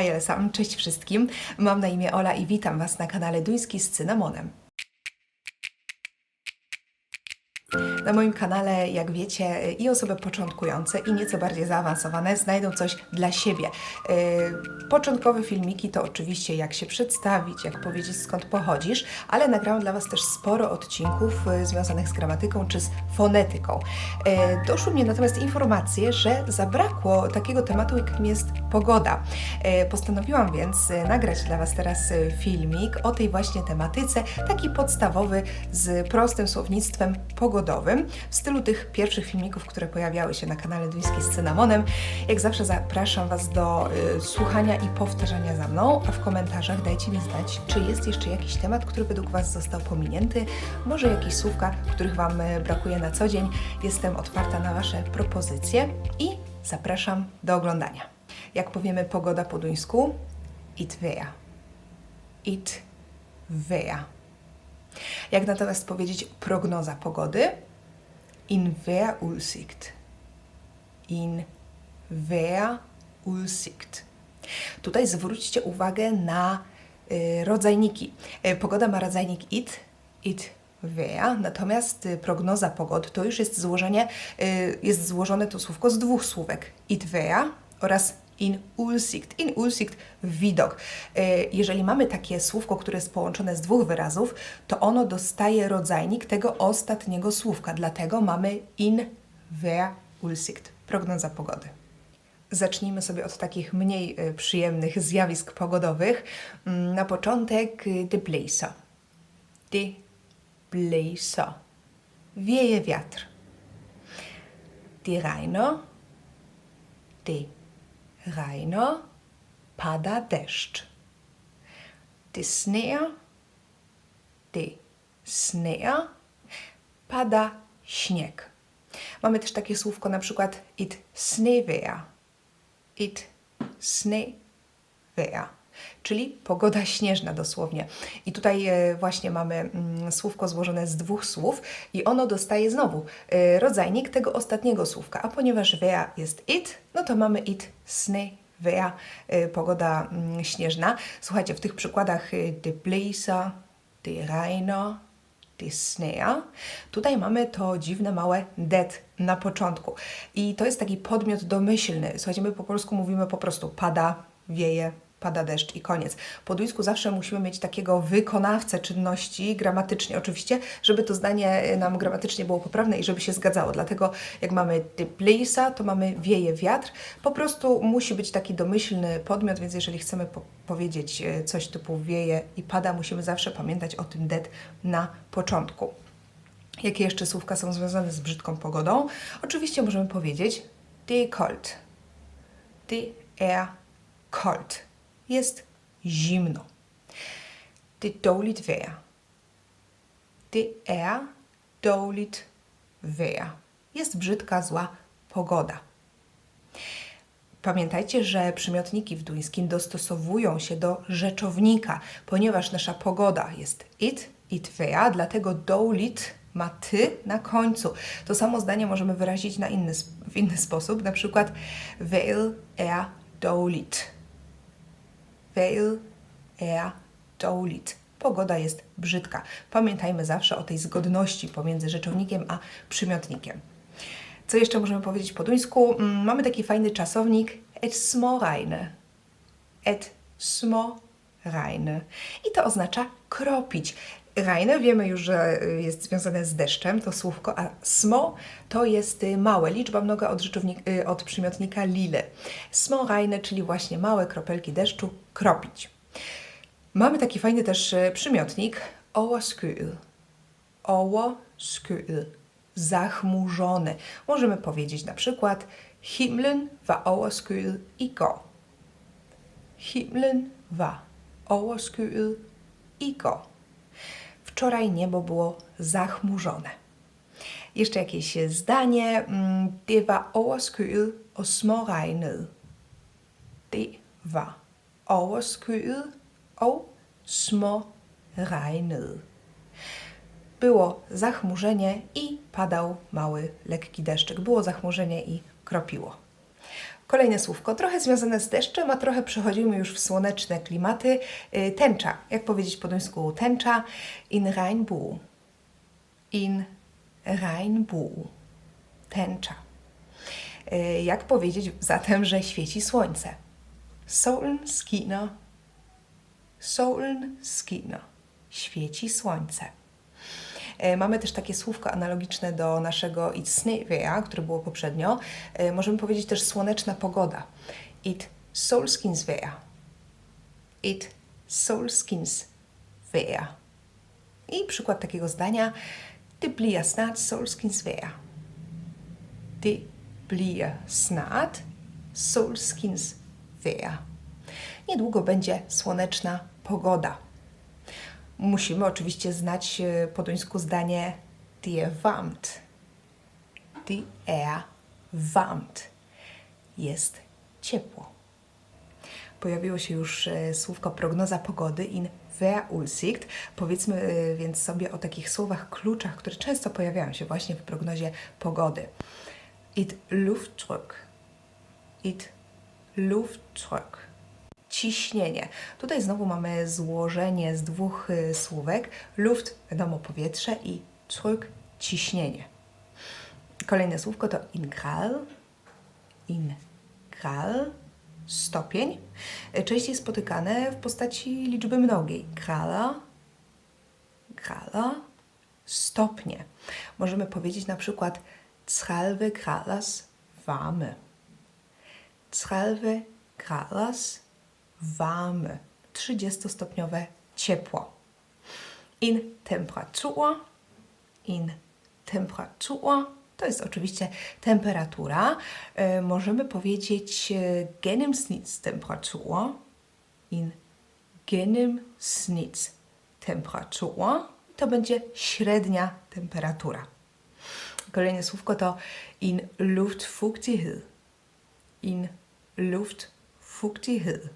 Hi Elsam, cześć wszystkim. Mam na imię Ola i witam Was na kanale Duński z cynamonem. Na moim kanale, jak wiecie, i osoby początkujące, i nieco bardziej zaawansowane znajdą coś dla siebie. Yy, Początkowe filmiki to oczywiście jak się przedstawić, jak powiedzieć skąd pochodzisz, ale nagrałam dla Was też sporo odcinków yy, związanych z gramatyką czy z fonetyką. Yy, Doszły mnie natomiast informacje, że zabrakło takiego tematu, jakim jest pogoda. Postanowiłam więc nagrać dla Was teraz filmik o tej właśnie tematyce, taki podstawowy z prostym słownictwem pogodowym, w stylu tych pierwszych filmików, które pojawiały się na kanale Duński z Cynamonem. Jak zawsze zapraszam Was do y, słuchania i powtarzania za mną, a w komentarzach dajcie mi znać, czy jest jeszcze jakiś temat, który według Was został pominięty, może jakieś słówka, których Wam y, brakuje na co dzień. Jestem otwarta na Wasze propozycje i zapraszam do oglądania. Jak powiemy pogoda po duńsku? It wea. It wea. Jak natomiast powiedzieć prognoza pogody? In Weerutsicht. In Weerutsicht. Tutaj zwróćcie uwagę na y, rodzajniki. Y, pogoda ma rodzajnik it, it wea, natomiast y, prognoza pogody to już jest złożenie, jest złożone to słówko z dwóch słówek. It wea oraz in Ulsicht. In Ulsicht widok. Y, Jeżeli mamy takie słówko, które jest połączone z dwóch wyrazów, to ono dostaje rodzajnik tego ostatniego słówka. Dlatego mamy in wer Ulsicht. Prognoza pogody. Zacznijmy sobie od takich mniej y, przyjemnych zjawisk pogodowych. Mm, Na początek de blazer. De blazer. Wieje wiatr. Die Rainer. De Rainer. Pada deszcz. Det sneer. Pada śnieg. Mamy też takie słówko na przykład it snöwer. It snöwer. Czyli pogoda śnieżna dosłownie. I tutaj e, właśnie mamy mm, słówko złożone z dwóch słów i ono dostaje znowu e, rodzajnik tego ostatniego słówka. A ponieważ wer jest it, no to mamy it snöwer, e, pogoda mm, śnieżna. Słuchajcie, w tych przykładach de blazer, de Rainer, Disneya. Tutaj mamy to dziwne małe det na początku. I to jest taki podmiot domyślny. Słuchajcie, my po polsku mówimy po prostu pada, wieje, pada deszcz i koniec. Po duńsku zawsze musimy mieć takiego wykonawcę czynności gramatycznie oczywiście, żeby to zdanie nam gramatycznie było poprawne i żeby się zgadzało. Dlatego jak mamy blazer, to mamy wieje wiatr. Po prostu musi być taki domyślny podmiot, więc jeżeli chcemy po powiedzieć e, coś typu wieje i pada, musimy zawsze pamiętać o tym det na początku. Jakie jeszcze słówka są związane z brzydką pogodą? Oczywiście możemy powiedzieć de kalt. De er kalt. Jest zimno. Det er dårligt vejr. Det er dårligt vejr. Jest brzydka, zła pogoda. Pamiętajcie, że przymiotniki w duńskim dostosowują się do rzeczownika, ponieważ nasza pogoda jest it, it wea, dlatego dårligt ma ty na końcu. To samo zdanie możemy wyrazić na inny, w inny sposób, na przykład Vejret er dårligt. Vejret er dårligt. Pogoda jest brzydka. Pamiętajmy zawsze o tej zgodności pomiędzy rzeczownikiem a przymiotnikiem. Co jeszcze możemy powiedzieć po duńsku? Mm, Mamy taki fajny czasownik et småregne. Et småregne. I to oznacza kropić. Reine wiemy już, że jest związane z deszczem, to słówko, a smo to jest y, małe, liczba mnoga od, y, od przymiotnika lile. Småregne, czyli właśnie małe kropelki deszczu, kropić. Mamy taki fajny też y, przymiotnik overskyet. Overskyet. Zachmurzony. Możemy powiedzieć na przykład Himlen war overskyet igår. Himlen war overskyet igår. Wczoraj niebo było zachmurzone. Jeszcze jakieś zdanie. Mm, Det var overskyet og småregnet. Det var overskyet og. Było zachmurzenie i padał mały, lekki deszczyk. Było zachmurzenie i kropiło. Kolejne słówko, trochę związane z deszczem, a trochę przechodzimy już w słoneczne klimaty. Y, Tęcza. Jak powiedzieć po duńsku tęcza? In Rheinbu. In Rheinbu. Tęcza. Y, Jak powiedzieć zatem, że świeci słońce? Solen skinner. Solen skinner. Świeci słońce. E, Mamy też takie słówko analogiczne do naszego It snöwear, które było poprzednio. E, Możemy powiedzieć też słoneczna pogoda. It solskinswear. It solskinswear. I przykład takiego zdania. Det bliver snart solskinswear. Det bliver snart solskinswear. Niedługo będzie słoneczna pogoda. Musimy oczywiście znać e, po duńsku zdanie Die warmt. Die er warmt. Jest ciepło. Pojawiło się już e, słówko prognoza pogody in Werutsicht. Powiedzmy e, więc sobie o takich słowach kluczach, które często pojawiają się właśnie w prognozie pogody. It Luftdruck. It Luftdruck ciśnienie. Tutaj znowu mamy złożenie z dwóch y, słówek. Luft, wiadomo, powietrze i Druck, ciśnienie. Kolejne słówko to in Grad. In Grad, stopień. Częściej spotykane w postaci liczby mnogiej. Grada, grada, stopnie. Możemy powiedzieć na przykład 12 gradas warme. 12 gradas warme, 30-stopniowe ciepło. In Temperatur, in Temperatur, to jest oczywiście temperatura. E, możemy powiedzieć e, Gennemsnittstemperatur, in Gennemsnittstemperatur. To będzie średnia temperatura. Kolejne słówko to in Luftfuktigkeit. In Luftfuktigkeit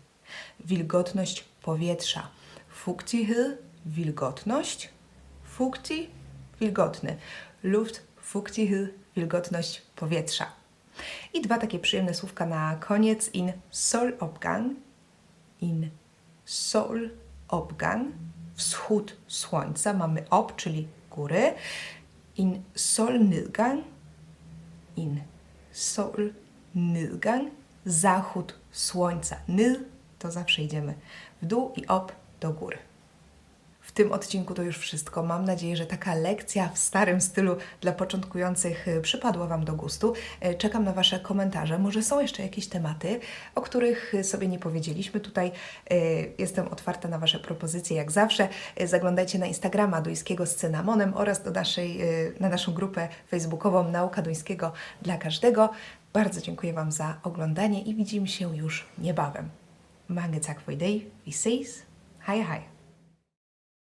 wilgotność powietrza. Fuktigkeit, wilgotność. Fukti, wilgotny. Luft, Fuktigkeit, wilgotność powietrza. I dwa takie przyjemne słówka na koniec. In Solopgang. In Solopgang. Wschód słońca. Mamy op, czyli góry. In Solnedgang. In Solnedgang. Zachód słońca. Nyd to zawsze idziemy w dół i op do góry. W tym odcinku to już wszystko. Mam nadzieję, że taka lekcja w starym stylu dla początkujących y, przypadła Wam do gustu. Y, Czekam na Wasze komentarze. Może są jeszcze jakieś tematy, o których y, sobie nie powiedzieliśmy. Tutaj y, jestem otwarta na Wasze propozycje, jak zawsze. Y, Zaglądajcie na Instagrama Duńskiego z Cynamonem oraz do naszej, y, na naszą grupę facebookową Nauka Duńskiego dla każdego. Bardzo dziękuję Wam za oglądanie i widzimy się już niebawem. Mange tak for i dag. Vi ses. Hej hej.